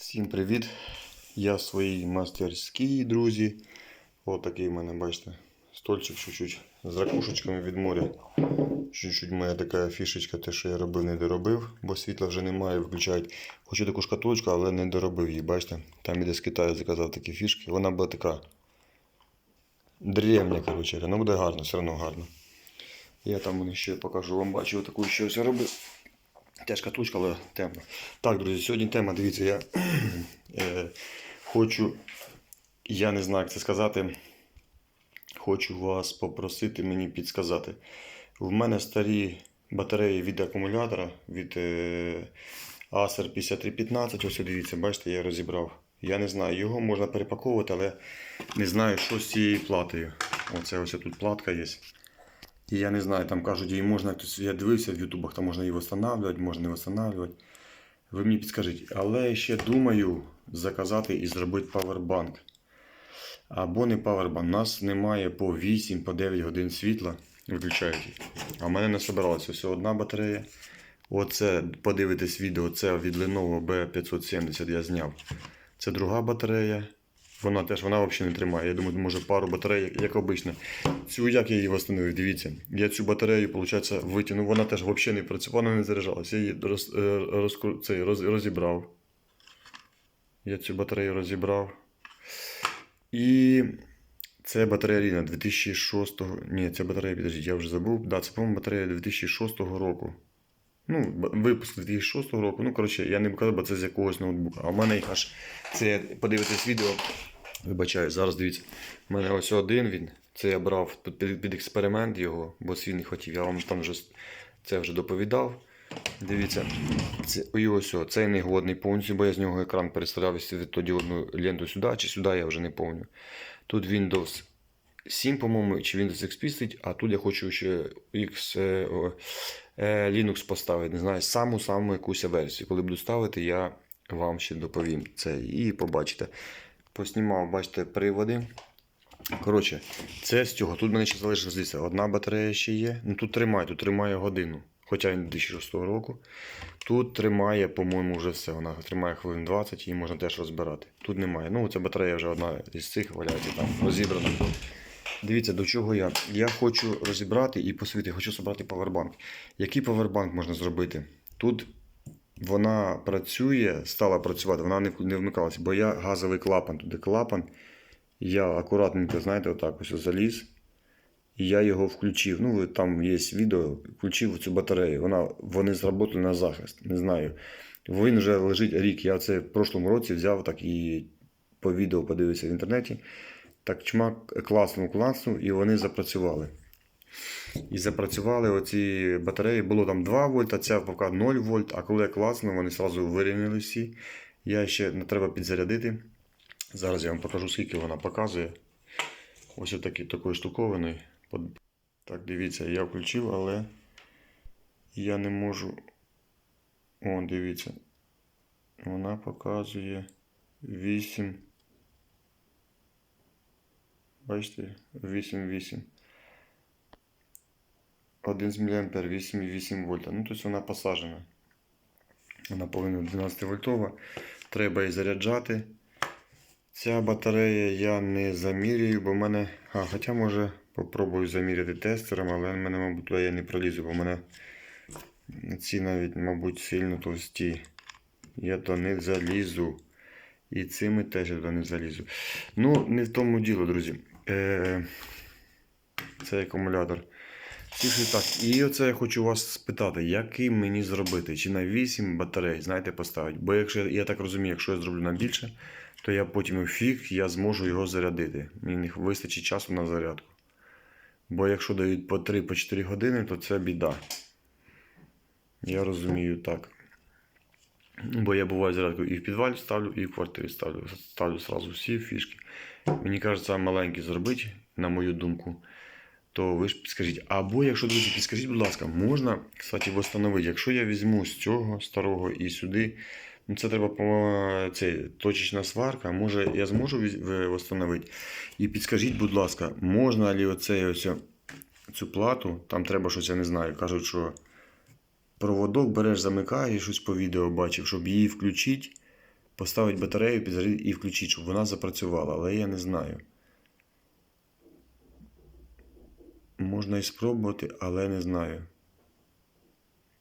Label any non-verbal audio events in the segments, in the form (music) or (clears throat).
Всім привіт! Я в своїй мастерській, друзі. Ось такий в мене, бачите, стольчик чуть-чуть з ракушечками від моря. Чуть-чуть моя така фішечка, те, що я робив, не доробив, бо світла вже немає, виключають. Хочу таку шкатулочку, але не доробив її, бачите? Там іде з Китаю заказав такі фішки. Вона була така древня, коротше, вона буде гарно, все одно гарно. Я там ще покажу вам, бачу, таку ще ось робив. Теж шкатулочка, але темна. Так, друзі, сьогодні тема, дивіться, я (clears throat) е, хочу, я не знаю, як це сказати. Хочу вас попросити мені підсказати. В мене старі батареї від акумулятора від е, Acer 5315. Ось дивіться, бачите, я розібрав. Я не знаю, його можна перепаковувати, але не знаю, що з цією платою. Оце ось тут платка є. І я не знаю, там кажуть, її можна, хтось- я дивився в ютубах, там можна її встановлювати, можна не встановлювати. Ви мені підскажіть, але я ще думаю заказати і зробити павербанк. Або не павербанк. У нас немає по 8, по 9 годин світла, виключають. А в мене не собиралося все одна батарея. Оце, подивитесь відео, це від Lenovo B570 я зняв. Це друга батарея. Вона теж вона взагалі не тримає. Я думаю, може пару батарей, як обично. Цю як я її встановив, дивіться. Я цю батарею, виходить, витягнув. Вона теж взагалі не працювала, вона не заряджалася. Я її роз, е, розкру- цей, роз, розібрав. Я цю батарею розібрав. І це батарея Ріна 2006. Ні, це батарея, підождіть, я вже забув. Да, це, по-моєму, батарея 2006 року. Ну, випуск 2006 року. Ну, коротше, я не казати, бо це з якогось ноутбука. А в мене їх аж це подивитесь відео. Вибачаю, зараз дивіться. У мене ось один він. Це я брав під, під, експеримент його, бо свій не хотів. Я вам там вже це вже доповідав. Дивіться, це, і ось о, цей негодний повністю, бо я з нього екран переставляв тоді одну ленту сюди чи сюди, я вже не пам'ятаю. Тут Windows 7, по-моєму, чи Windows XP стоїть, а тут я хочу ще X, е, о, е, Linux поставити. Не знаю, саму-саму якусь версію. Коли буду ставити, я вам ще доповім це. І побачите. Поснімав, бачите, приводи. Коротше, це з цього. Тут мене ще залишилось дивіться, одна батарея ще є. Ну тут тримає, тут тримає годину. Хоча він 2006 року. Тут тримає, по-моєму, вже все. Вона тримає хвилин 20, її можна теж розбирати. Тут немає. Ну, ця батарея вже одна із цих валяється там розібрана. Дивіться, до чого я. Я хочу розібрати і посвіти, хочу зібрати павербанк. Який павербанк можна зробити? Тут вона працює, стала працювати, вона не, не вмикалася, бо я газовий клапан, туди клапан. Я акуратненько, знаєте, отак ось заліз. І я його включив. Ну, там є відео, включив цю батарею. Вона, вони зробили на захист. Не знаю. Він вже лежить рік. Я це в прошлому році взяв так і по відео подивився в інтернеті. Так чмак класнув, класнув, і вони запрацювали. І запрацювали оці батареї. Було там 2 вольта, ця поки 0 вольт, а коли я класнув, вони одразу вирівняли всі. Я ще не треба підзарядити. Зараз я вам покажу, скільки вона показує. Ось отакий такою штуковиною. Под- Так, дивіться, я включив, але я не можу. О, дивіться. Вона показує 8. Бачите? 8,8. 1 з мА 8,8 вольта. Ну, тобто вона посаджена. Вона повинна 12 вольтова. Треба її заряджати. Ця батарея я не замірюю, бо в мене. А, хоча може попробую заміряти тестером, але в мене, мабуть, я не пролізу, бо в мене ці навіть, мабуть, сильно товсті. Я то не залізу. І цими теж я туди не залізу. Ну, не в тому діло, друзі. Е, Це акумулятор. Так. І оце я хочу вас спитати, який мені зробити? Чи на 8 батарей, знаєте, поставити? Бо якщо я так розумію, якщо я зроблю на більше, то я потім фіг я зможу його зарядити. Мені вистачить часу на зарядку. Бо якщо дають по 3-4 години, то це біда. Я розумію так. Бо я буваю зарядку і в підвалі ставлю, і в квартирі ставлю. Ставлю сразу всі фішки. Мені кажеться, маленький зробити, на мою думку. То ви ж підскажіть. Або, якщо друзі, підскажіть, будь ласка, можна, кстати, встановити. Якщо я візьму з цього старого і сюди, ну це треба це, точечна сварка. Може, я зможу встановити. І підскажіть, будь ласка, можна ли оцей ось цю плату, там треба щось, я не знаю. Кажуть, що проводок береш, замикаєш, щось по відео бачив, щоб її включити. поставити батарею, і включити, щоб вона запрацювала, але я не знаю. Можна і спробувати, але не знаю.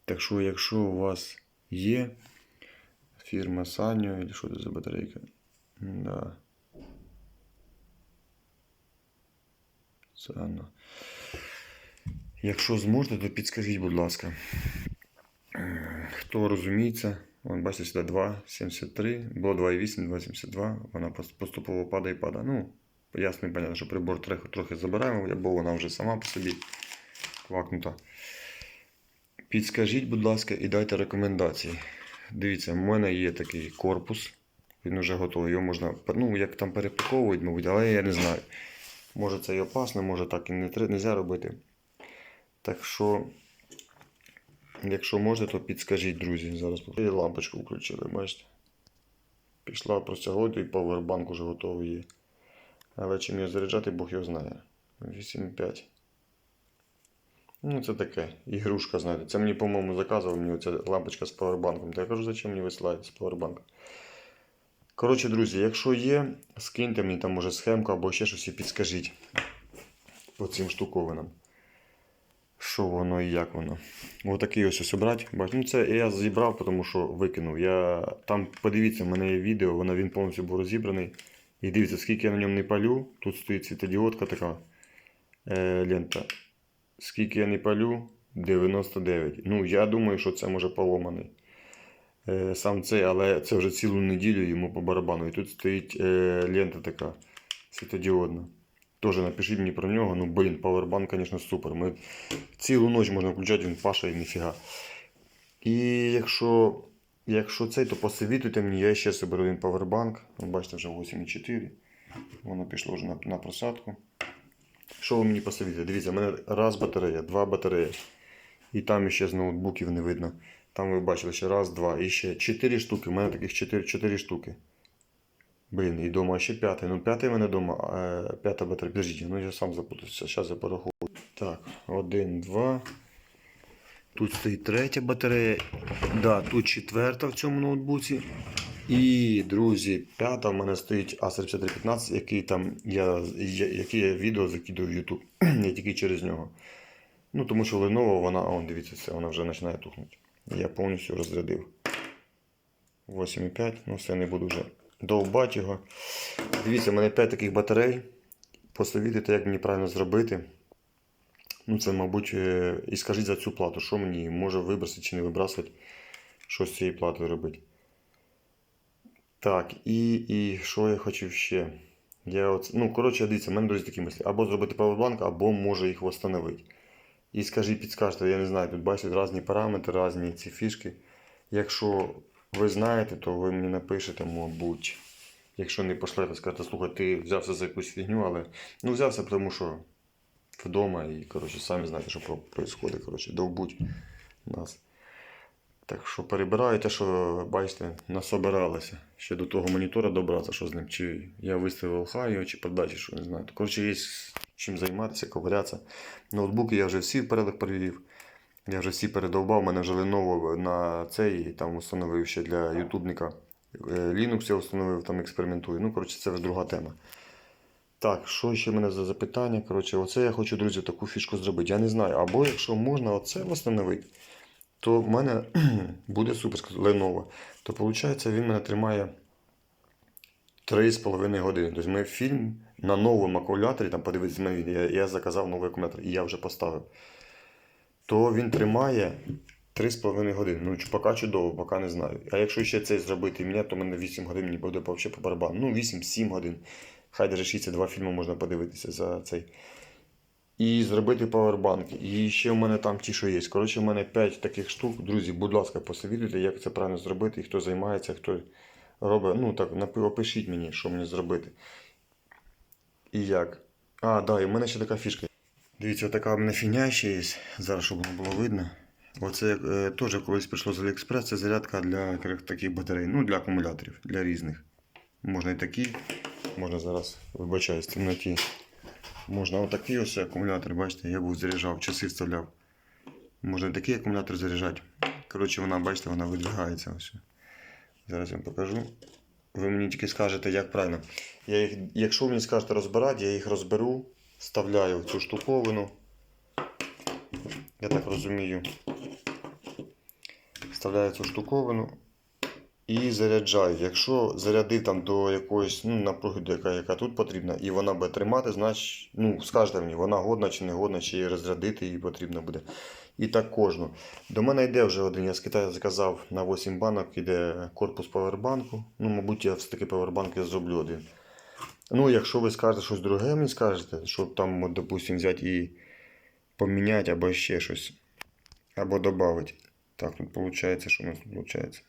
Так що, якщо у вас є фірма Sanyo, или що це за батарейка? Да. Sanyo. Якщо зможете, то підскажіть, будь ласка. Хто розуміється, вон, бачите, сюди 2,73, було 2,8, 2,72, вона поступово падає і падає. Ну, ясно і понятно, що прибор трохи, трохи забираємо, бо вона вже сама по собі квакнута. Підскажіть, будь ласка, і дайте рекомендації. Дивіться, в мене є такий корпус, він вже готовий. Його можна, ну, як там перепаковують, мабуть, але я не знаю. Може це і опасно, може так і не можна робити. Так що, якщо можете, то підскажіть, друзі. Зараз лампочку включили, бачите? Пішла простягувати і павербанк уже готовий є. Але чим його заряджати, Бог його знає. 8,5. Ну, це таке. Ігрушка, знаєте. Це мені, по-моєму, заказував мені оця лампочка з павербанком. Та я кажу, зачем мені висилають з павербанка. Коротше, друзі, якщо є, скиньте мені там може схемку або ще щось і підскажіть по цим штуковинам. Що воно і як воно. Отакий ось ось обрати. Ну це я зібрав, тому що викинув. Я... Там подивіться, в мене є відео, вона, він повністю був розібраний. І дивіться, скільки я на ньому не палю. Тут стоїть світодіодка така е, лента. Скільки я не палю? 99. Ну, я думаю, що це може поломаний. Е, сам цей, але це вже цілу неділю йому по барабану. І тут стоїть е, лента така світодіодна. Тоже напишіть мені про нього. Ну, блін, павербанк, звісно, супер. Ми цілу ніч можна включати, він паша і ніфіга. І якщо, якщо цей, то посовітуйте мені, я ще собі беру один павербанк. Бачите, вже 8,4. Воно пішло вже на, на просадку. Що ви мені посовітуєте? Дивіться, в мене раз батарея, два батареї. І там ще з ноутбуків не видно. Там ви бачили ще раз, два. І ще чотири штуки. У мене таких чотири, штуки. Блін, і вдома ще п'ятий. Ну, п'ятий в мене вдома, п'ята батарея. Подождіть, ну я сам запутався. Зараз я порахую. Так, один, два. Тут стоїть третя батарея. Да, тут четверта в цьому ноутбуці. І, друзі, п'ята в мене стоїть Acer 5315, який там я, я, який я відео закидую в YouTube. (clears throat) я тільки через нього. Ну, тому що Lenovo, вона, он, дивіться, це, вона вже починає тухнути. Я повністю розрядив. 8,5, ну все, не буду вже довбати його. Дивіться, в мене 5 таких батарей. Посовітуйте, як мені правильно зробити. Ну, це, мабуть, е, і скажіть за цю плату, що мені може вибросити чи не вибрасувати, що з цією платою робити. Так, і, і що я хотів ще? Я от, ну, коротше, дивіться, в мене друзі такі мислі. Або зробити павербанк, або може їх встановити. І скажіть, підскажете, я не знаю, тут бачите різні параметри, різні ці фішки. Якщо ви знаєте, то ви мені напишете, мабуть. Якщо не пошлете, скажете, слухай, ти взявся за якусь фігню, але. Ну, взявся, тому що вдома і, коротше, самі знаєте, що відбувається, коротше, довбуть нас. Так що перебираю те, що бачите, насобиралося. Ще до того монітора добратися, що з ним. Чи я виставив хаю, чи подачі, що не знаю. Коротше, є чим займатися, ковирятися. Ноутбуки я вже всі в порядок перевів. Я вже всі передовбав, мене вже Lenovo на цей і там установив ще для ютубника. Е, Linux я встановив, там експериментую. Ну, коротше, це вже друга тема. Так, що ще в мене за запитання? Коротше, оце я хочу, друзі, таку фішку зробити. Я не знаю. Або якщо можна оце встановити, то в мене (clears throat) буде супер Lenovo. То виходить, він мене тримає 3,5 години. Тобто ми фільм на новому акумуляторі, там подивитися на я, заказав новий акумулятор і я вже поставив. То він тримає 3,5 години. Ну, поки чудово, поки не знаю. А якщо ще це зробити мені, то мене 8 годин мені буде взагалі по барабану. Ну, 8-7 годин. Хай даже 62 фільми можна подивитися за цей. І зробити павербанк. І ще в мене там ті, що є. Коротше, в мене 5 таких штук. Друзі, будь ласка, посовітуйте, як це правильно зробити, і хто займається, хто робить. Ну так, опишіть мені, що мені зробити. І як. А, да, і в мене ще така фішка. Дивіться, така в мене фігня ще є. Зараз, щоб воно було видно. Оце е, теж колись прийшло з Aliexpress, це зарядка для таких батарей. Ну, для акумуляторів, для різних. Можна і такі, можна зараз, вибачаюсь, в темноті. Можна отакий ось акумулятор, бачите, я був заряджав, часи вставляв. Можна такий акумулятор заряджати. Коротше, вона, бачите, вона видвигається ось. Зараз я вам покажу. Ви мені тільки скажете, як правильно. Я їх, якщо мені скажете розбирати, я їх розберу, вставляю в цю штуковину. Я так розумію. Вставляю цю штуковину і заряджаю. Якщо зарядив там до якоїсь ну, напруги, яка, яка тут потрібна, і вона буде тримати, значить, ну, скажете мені, вона годна чи не годна, чи розрядити її потрібно буде. І так кожну. До мене йде вже один, я з Китаю заказав на 8 банок, іде корпус павербанку. Ну, мабуть, я все-таки павербанк я зроблю один. Ну, якщо ви скажете щось друге, мені скажете, щоб там, от, допустим, взяти і поміняти або ще щось. Або додати. Так, тут виходить, що у нас тут виходить?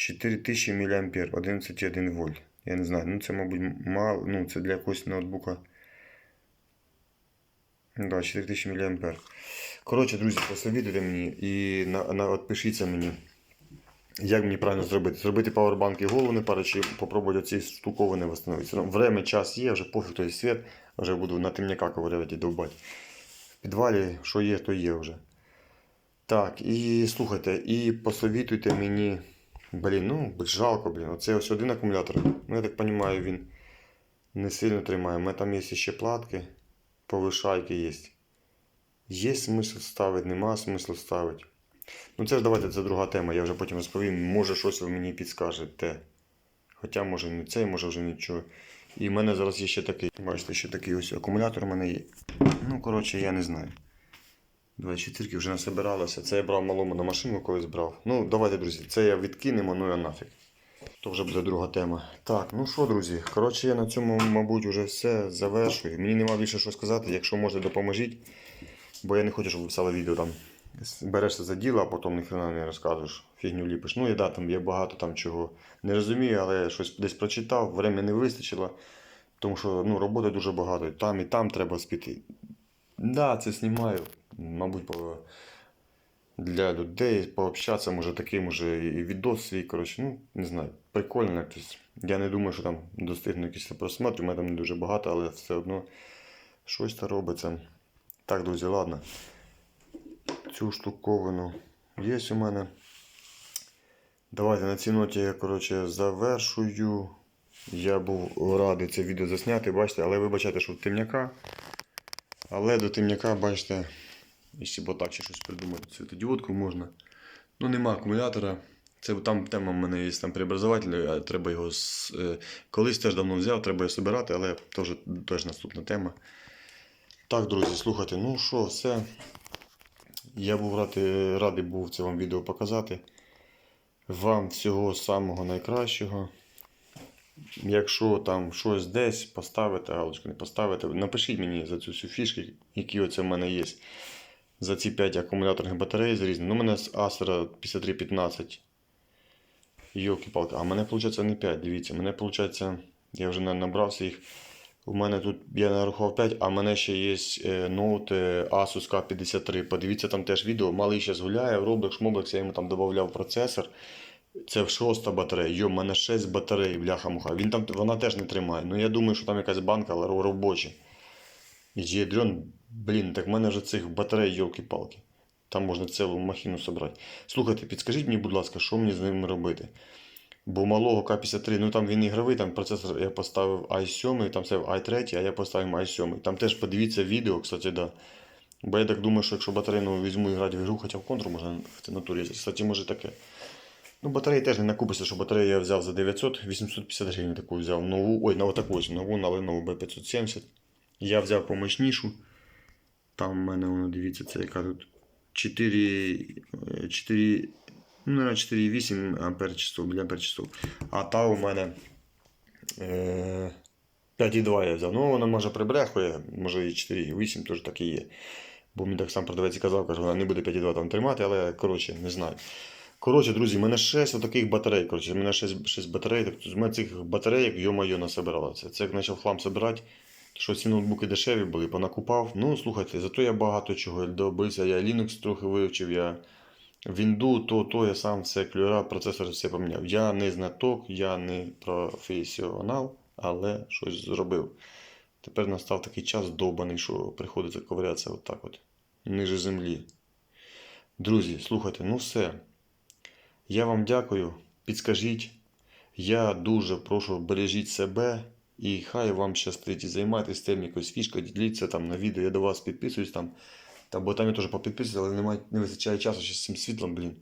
4000 мА, 11,1 вольт. Я не знаю, ну це, мабуть, мало, ну це для якогось ноутбука. Да, 4000 мА. Коротше, друзі, посовітуйте мені і на, на, от пишіться мені, як мені правильно зробити. Зробити павербанк і голову не пари, чи попробувати оці штуковини встановити. Ну, время, час є, вже пофіг той світ, вже буду на темняка ковиряти довбати. В підвалі, що є, то є вже. Так, і слухайте, і посовітуйте мені. Блін, ну жалко, блін. Оце ось один акумулятор. Ну, я так розумію, він не сильно тримає. У мене там є ще платки, повишайки є. Є смисл ставити, нема смислу ставити. Ну це ж давайте це друга тема, я вже потім розповім. Може щось ви мені підскажете. Хоча може не цей, може вже нічого. І в мене зараз є ще такий. Бачите, ще такий ось акумулятор у мене є. Ну, коротше, я не знаю. 24 вже насобиралося. Це я брав малому на машину колись брав. Ну, давайте, друзі, це я відкинемо, ну я нафіг. То вже буде друга тема. Так, ну що, друзі, коротше, я на цьому, мабуть, вже все завершую. Мені нема більше що сказати. Якщо можете, допоможіть. Бо я не хочу, щоб ви писали відео там. Берешся за діло, а потім ніхрена не розказуєш, фігню ліпиш. Ну і да, там є багато там чого не розумію, але щось десь прочитав, время не вистачило. Тому що ну, роботи дуже багато. Там і там треба спіти. Да, це знімаю. Мабуть, для людей пообщатися, може такий, може і відос свій. Коротше, ну, не знаю, прикольно якось. Я не думаю, що там достигну якісь просмотрів, у мене там не дуже багато, але все одно щось то робиться. Так, друзі, ладно. Цю штуковину є у мене. Давайте на цій ноті я коротше, завершую. Я був радий це відео засняти, бачите, але вибачайте, що темняка. Але до темняка, бачите, якщо б так ще щось придумати, світодіодку можна. Ну, нема акумулятора. Це там тема в мене є там преобразователь, треба його з, е, колись теж давно взяв, треба його збирати, але теж, теж наступна тема. Так, друзі, слухайте, ну що, все. Я був радий, радий був це вам відео показати. Вам всього самого найкращого. Якщо там щось десь поставите, галочку не поставите, напишіть мені за цю всю фішки, які оце в мене є. За ці 5 акумуляторних батарей з різними. Ну, у мене з Acer 5315. Йолки-палки. А мене виходить не 5, дивіться. Мене виходить, я вже набрався їх. У мене тут я нарахував 5, а в мене ще є е, ноут Asus K53. Подивіться там теж відео. Малий зараз гуляє, в Roblox, Moblex, я йому там додавав процесор. Це шоста батарея. Йо, в мене 6 батарей, бляха-муха. Він там, вона теж не тримає. Ну я думаю, що там якась банка, але робоча. І ядрен, блін, так в мене вже цих батарей, йолки-палки. Там можна цілу махіну зібрати. Слухайте, підскажіть мені, будь ласка, що мені з ними робити? Бо малого К-53, ну там він ігровий, там процесор я поставив i7, там це i3, а я поставив i7. Там теж подивіться відео, кстати, да. Бо я так думаю, що якщо батарейну візьму і грати в ігру, хоча в контру можна в натурі. Кстати, може таке. Ну, батареї теж не накупишся, що батарею я взяв за 900, 850 гривень таку взяв. Нову, ой, на таку ось нову, на Lenovo B570. Я взяв помощнішу. Там в мене, воно, дивіться, це яка тут 4, 4 ну, наверное, 4,8 ампер часов, міліампер часов. А та у мене е, 5,2 я взяв. Ну, вона може прибрехує, може і 4,8 теж так і є. Бо мені так сам продавець казав, каже, вона не буде 5,2 там тримати, але коротше, не знаю. Коротше, друзі, в мене 6 отаких батарей. Коротше, в мене 6, 6 батарей. Так, з мене цих батарейок, йо-моє, насобиралося. Це як почав хлам збирати, що ці ноутбуки дешеві були, понакупав. Ну, слухайте, зато я багато чого добився. Я Linux трохи вивчив, я Windows, то, то я сам все клюра, процесор все поміняв. Я не знаток, я не професіонал, але щось зробив. Тепер настав такий час довбаний, що приходиться ковирятися отак от, ниже землі. Друзі, слухайте, ну все. Я вам дякую. Підскажіть, Я дуже прошу бережіть себе і хай вам щастить. І займайтесь тим якоюсь фішкою, діліться там на відео, я до вас підписуюсь там. Та, бо там я теж попідписуюсь, але немає, не вистачає часу ще з цим світлом, блін.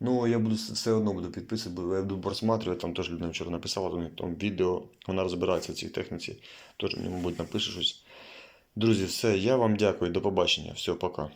Ну, я буду все- одно буду підписувати, я буду просматривати, там теж людина вчора написала, там, там відео, вона розбирається в цій техніці, теж мені, мабуть, напише щось. Друзі, все, я вам дякую, до побачення, все, пока.